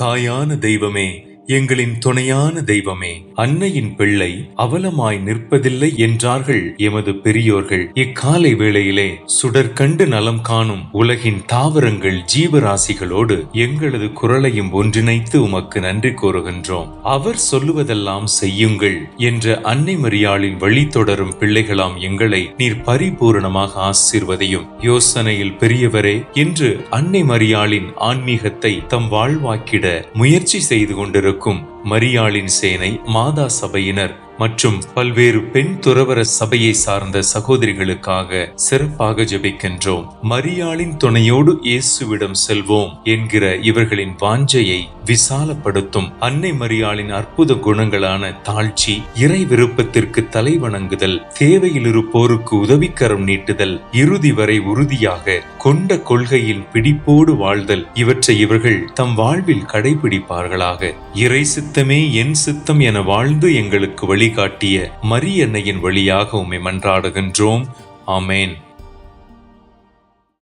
தாயான தெய்வமே. எங்களின் துணையான தெய்வமே அன்னையின் பிள்ளை அவலமாய் நிற்பதில்லை என்றார்கள் எமது பெரியோர்கள். இக்காலை வேளையிலே சுடர் கண்டு நலம் காணும் உலகின் தாவரங்கள் ஜீவராசிகளோடு எங்களது குரலையும் ஒன்றிணைத்து உமக்கு நன்றி கூறுகின்றோம். அவர் சொல்லுவதெல்லாம் செய்யுங்கள் என்ற அன்னை மரியாளின் வழி தொடரும் பிள்ளைகளாம் எங்களை நீர் பரிபூரணமாக ஆசீர்வதையும். யோசனையில் பெரியவரே என்று அன்னை மரியாளின் ஆன்மீகத்தை தம் வாழ்வாக்கிட முயற்சி செய்து கொண்டிருக்கும் இருக்கும் மரியாளின் சேனை மாதா சபையினர் மற்றும் பல்வேறு பெண் துறவர சபையை சார்ந்த சகோதரிகளுக்காக சிறப்பாக ஜெபிக்கின்றோம். மரியாளின் துணையோடு இயேசுவிடம் செல்வோம் என்கிற இவர்களின் வாஞ்சையை விசாலப்படுத்தும் அன்னை மரியாளின் அற்புத குணங்களான தாழ்ச்சி இறை விருப்பத்திற்கு தலை வணங்குதல் தேவையில் இருப்போருக்கு உதவிக்கரம் நீட்டுதல் இறுதி வரை உறுதியாக கொண்ட கொள்கையில் பிடிப்போடு வாழ்தல் இவற்றை இவர்கள் தம் வாழ்வில் கடைபிடிப்பார்களாக. இறை சித்தமே என் சித்தம் என வாழ்ந்து எங்களுக்கு வழிகாட்டிய மரியன்னையின் வழியாக உம்மை மன்றாடுகின்றோம். ஆமேன்.